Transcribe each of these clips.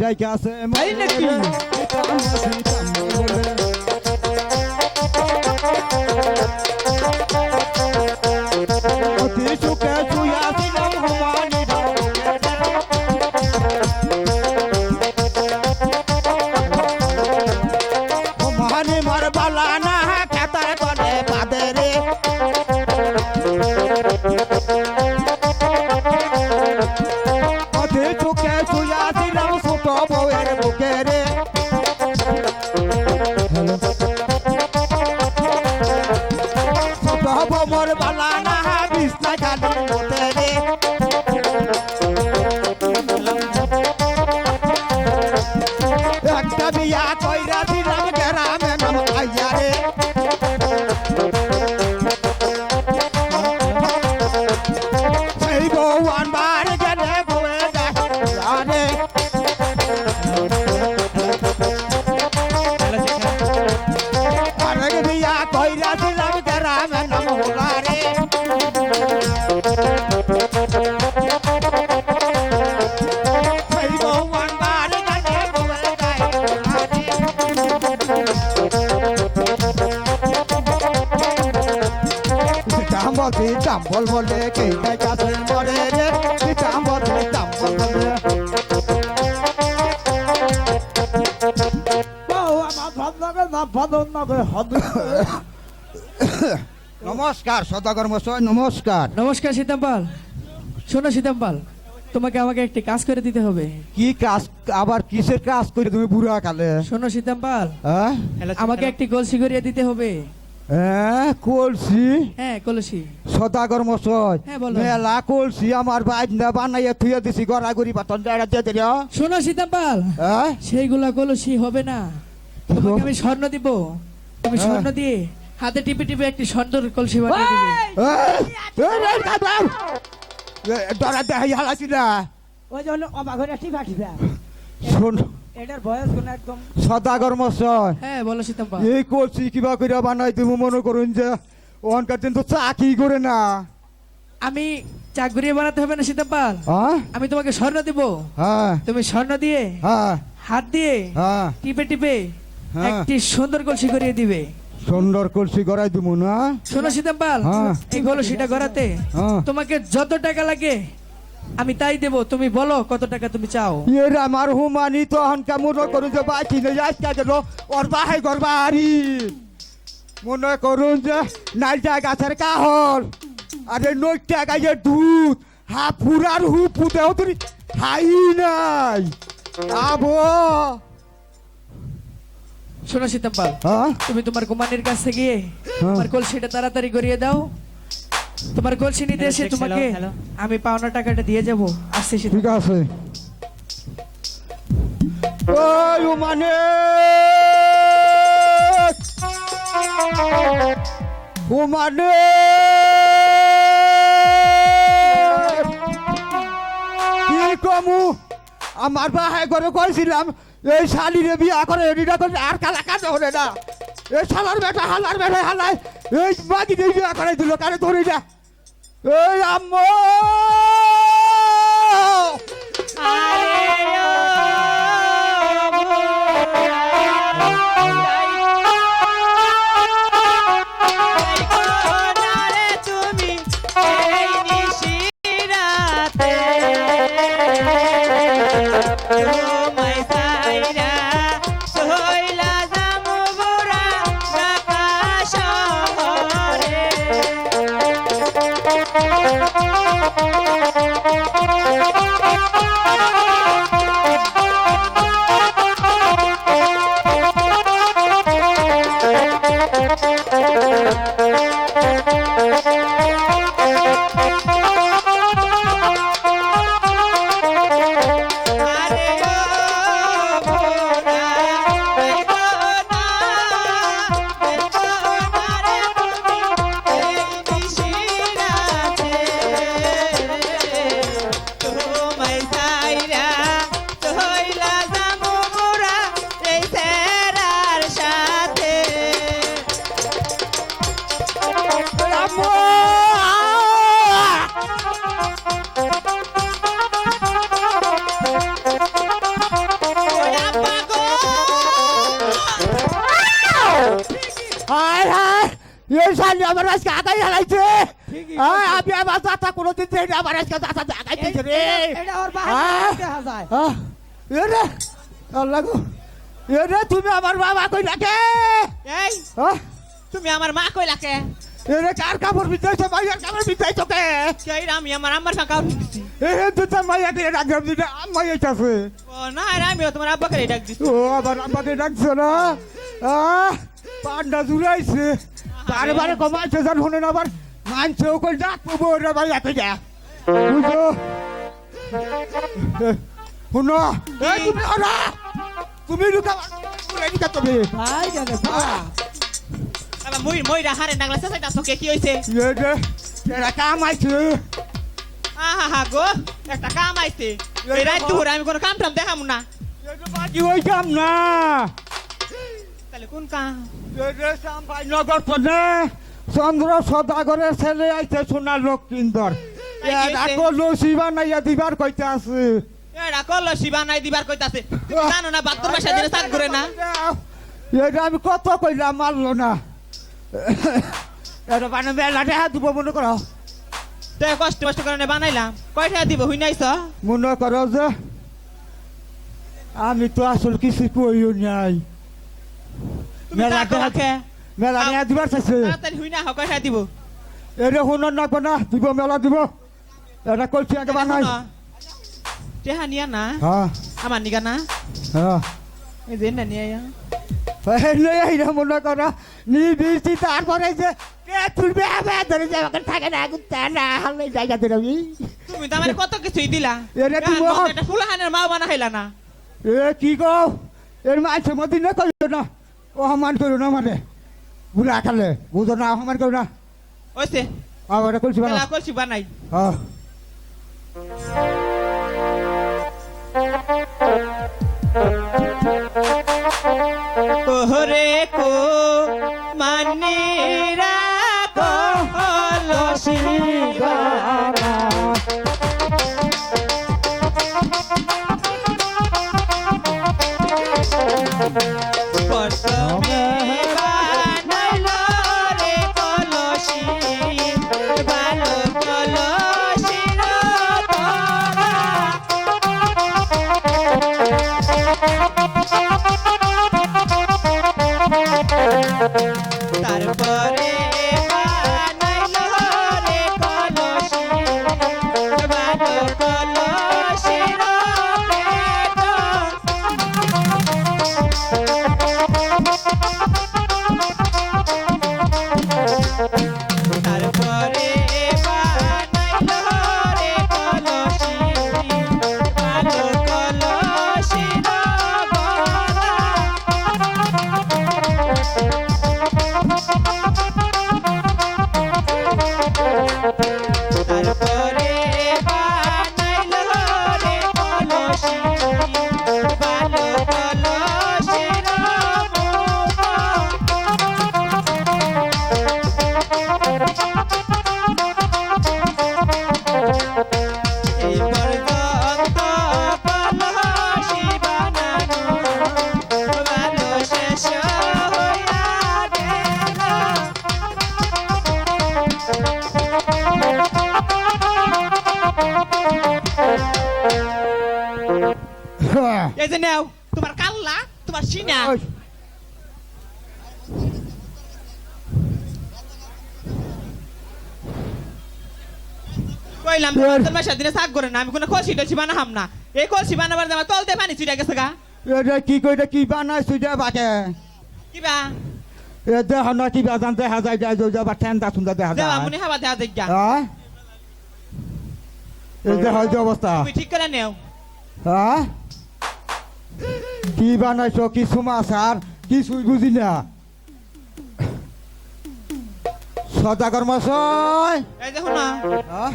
ডাইকে আছে তাই নাকি? অতি চাম্বল বলে কে কাছে মরে রে। চাম্বতি চাম্বল বলে নমস্কার সদাগর মশাই নমস্কার। নমস্কার সীতাম্পাল। শোনো সীতাম্পাল তোমাকে আমাকে একটি কাজ করে দিতে হবে। কি কাজ আবার কিসের কাজ করে তুমি বুড়া কালে শোনো সীতাম্পাল হ্যাঁ? আমাকে একটি কলসি করিয়ে দিতে হবে। হ্যাঁ কলসি হ্যাঁ কলসি সদাগর মশাই হ্যাঁ। মেলা কলসি আমার বাইক না বানাইয়া থুয়ে দিছি গড়াগড়ি বাতন জায়গা দিয়ে দিল শোনো সীতাম্পাল হ্যাঁ সেইগুলা কলসি হবে না তোমাকে আমি স্বর্ণ দিব তুমি হ্যাঁ। স্বর্ণ দিয়ে হাতে টিপে টিপে একটি সুন্দর কলসি বানিয়ে দিবে ডরা দেখাই হালাছি না ওই জন্য অবাক হয়ে টিপা টিপা শোন এটার বয়স কোন একদম সদাগর মশাই হ্যাঁ বলো সীতাম্পাল এই কলসি কিবা করে বানাই তুমি মনে করুন যে ওখানকার দিন তো চাকি করে না। আমি চাকরিয়ে বানাতে হবে না সীতাম্পাল হ্যাঁ? আমি তোমাকে স্বর্ণ দিব। হ্যাঁ। তুমি স্বর্ণ দিয়ে হ্যাঁ। হাত দিয়ে হ্যাঁ। টিপে টিপে হ্যাঁ। একটি সুন্দর কলসি করিয়ে দিবে। সুন্দর কলসি গড়াই দিব না। শোনো সীতাম্পাল। এই কলসিটা গড়াতে। তোমাকে যত টাকা লাগে আমি তাই দেব তুমি বলো কত টাকা তুমি চাও। এর আমার হুমানি তো হনকা মনে করুন যে বাকি নেই আজকে গেল ওর বাহাই ঘর বাড়ি। মনে করুন যে নাইটা গাছের কাহল আর এই নইটা গাছের দুধ হা ফুরার হু পুতেও তুই হাই নাই। আবো শোনো সীতাম্পাল হ্যাঁ? তুমি তোমার কুমারীর কাছে গিয়ে তোমার কলসিটা তাড়াতাড়ি করিয়ে দাও। তোমার কলসি নিতে এসে তোমাকে আমি পাওনা টাকাটা দিয়ে যাব। আসছে ঠিক আছে। ওই মানে মানে কি কমু? আমার বাহাই করে করেছিলাম এই শালিরে বিয়া করে এডিটা করে আর কালা কাজ হলে না। এই শালার বেটা হালার বেটা হালাই এই বাকি বিয়া করে দিল কারে ধরে যা। এই আম্মা! Música শালি আমার আজকে আগাই হারাইছে। আমি আমার দাতা কোনোদিন দেই না আমার আজকে দাতা আগাই দিয়েছে রে রে আল্লাহ গো। রে তুমি আমার বাবা কই রাখে এই তুমি আমার মা কইলা কে? এ কার কাপড় বিতাইছো মাইয়ার কাপড় বিতাইছো কে? কই আমি আমার আম্মার ফাঁকা দিছি এ রে মাইয়া দিয়ে রাখলাম দিলে আম্মা এইটাছে ও না রে তোমার আব্বাকে ডাক দিছি ও আবার আমাকে ডাকছো না? আহ পান্ডা জুড়াইছে। বারে বারে কমাইছে যার শুনে না আবার মানছেও কই ডাক পাবো রে ভাই এত যা। বুঝো শুনো এই তুমি ওরা তুমি লুকা লুকা তুমি। ভাই জানে বাবা মই মইরা হারে নাগলা সাইটা তোকে কি হইছে? এ রে এরা কামাইছে আহা হা গো একটা কাম আইছে। এই রাত দুপুর আমি কোনো কাম টাম দেখাম না। এটা বাজি ওই কাম না। তাহলে কোন কাম? নগর পনে চন্দ্র সদাগরের ছেলে আইছে সোনা লক্ষ্মীন্দর তাই কি হইছে? এখন লসিবা নাইয়া দিবার কইতে আছে এরা কল শিবা নাই দিবার কইতাছে। তুমি জানো না বাত্তর মাসে দিনে সাত করে না? এটা আমি কত কইলাম মারলো না। এটা মানে মেলা দেখা দিব মনে করো। তে কষ্ট কষ্ট করে বানাইলাম। কয়টা দিব হুই নাইছ? মনে করো যে আমি তো আসল কিছু কইও নাই। দিবার চাইছে। তাড়াতাড়ি হুই না দিব। না দিব মেলা দিব। এটা কইছি আগে বানাই টেহা নিয়া না? হ্যাঁ আমার নিগা না? হ্যাঁ এই যে না নিয়া হেলে এইটা মনে করো নিবিড়ছি তারপরে যে কে তুলবে হবে ধরে যে আমাকে থাকে না গুত্তা না হালে জায়গা দিলাম তুমি তো আমার কত কিছুই দিলা? এরে তুমি এখন এখন- ফুলহানের মাও বানা হইলা না? এ কি গো এর না। ও সমান করো না মানে? বুড়া খালে বুঝো না সমান করো না। ওইছে আবার করছি বানা তেলা কলসি বানাই। হ্যাঁ কোহরে কো মানিরা কলসি প্রথমে এই যে নেও তোমার কাল্লা তোমার সিনা। কইলাম তোমার সাথে শাক করে না আমি কোনো কলসি টলসি বানাহাম না। এই কলসি বানাবার আমার তলতে পানি চুইটা গেছে গা। এটা কি কইটা কি বানাইছো যে বাকে? কিবা? এ দেহ না কি বাজান দেখা যায় যায় যায় আবার ঠান্ডা সুন্দর দেখা যায়। মনে হাবা দেখ যা হ্যাঁ? এই দেহ যে অবস্থা। তুমি ঠিক করে নেও। হ্যাঁ? কি বানাইছো কিছু মাছ আর কিছুই বুঝি না। সদাগর মাছ এই দেখো না হ্যাঁ?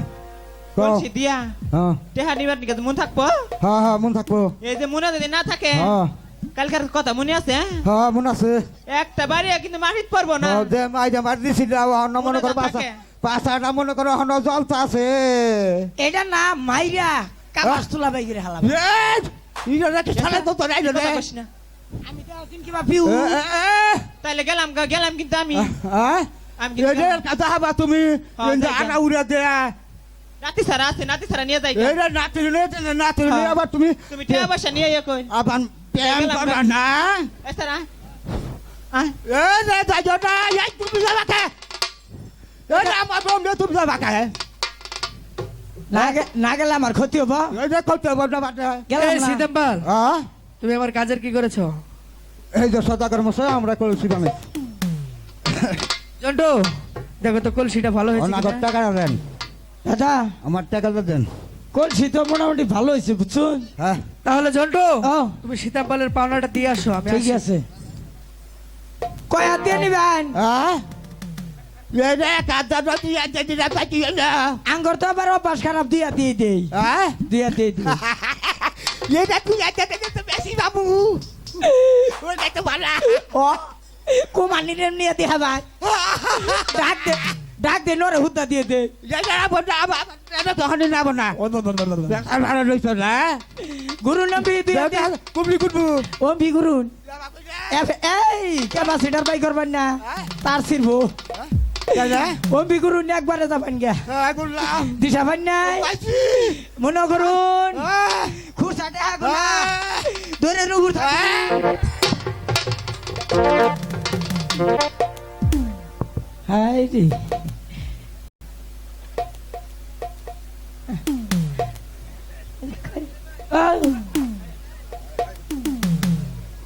দিয়া। হ্যাঁ। টেহা নিবার নিকে মন থাকব? হ্যাঁ হ্যাঁ মন থাকব। এই যে মনে যদি না থাকে হ্যাঁ। কালকার কথা মনে আছে হ্যাঁ? মন আছে। একটা বাড়ি কিন্তু মাটিত পড়ব না। যে মাই যে মার দিছিল অন্য মনে করো পাঁচা থাকে। মনে করো অন্য জলতা আছে। এটা না মাইরা কাবাস তুলা বাইরে হালাম ইটা নাকি ছাড়া তো তোর আইলো রে। কথা। আমি তো দিন কিবা পিউ এ, এ, এ, তাইলে গেলাম গেলাম কিন্তু আমি হ্যাঁ? আমি কাছে হাবা তুমি। আনা উড়ে দেয়া নাতি সারা আছে নাতি সারা নিয়ে যাই গা। নাতি নিয়ে নাতি নিয়ে। আবার তুমি তুমি টেহা পয়সা নিয়ে ইয়ে কই আবার প্রেম করবা না এই সারা এ রে যাইও না এই তুমি যাবা কে এই যে আমার তুমি যাবা কে না না গেলে আমার ক্ষতি হব। এই যে করতে না বাটে হ্যাঁ তুমি আমার কাজের কি করেছ? এই যে সদাগর মশাই আমরা করেছি আমি জন্টু দেখো তো কলসিটা ভালো হয়েছে কিনা? টাকা দেন। দাদা। আমার টাকাটা দেন। কলসি তো মোটামুটি ভালো হয়েছে বুঝছুন হ্যাঁ। তাহলে জন্টু তুমি সীতাম্বালের পাওনাটা দিয়ে আসো আমি ঠিক। আছে। কয় দিয়ে নিবেন? হ্যাঁ আঙ্গর তো আবার অভ্যাস খারাপ দিয়া দিয়ে দেই। হ্যাঁ দিয়া দিয়ে দিই। এটা তুই বেশি বাবু। ওটা তো ভালো ও কুমানির নিয়ে দিয়া ভাই ডাক দে ডাক দে নরে হুদ্দা দিয়ে দে। তখনই নাবো না ভালো গুরু নবী কুটবু গুরুন। এই ক্যাপাসিটার বাই করবেন না? তার ছিড়বো। ও বি গুরুন একবারে যাবেন গে দিশা পান নাই? মনে করুন আগুন ধরে রুহুর হাই রে।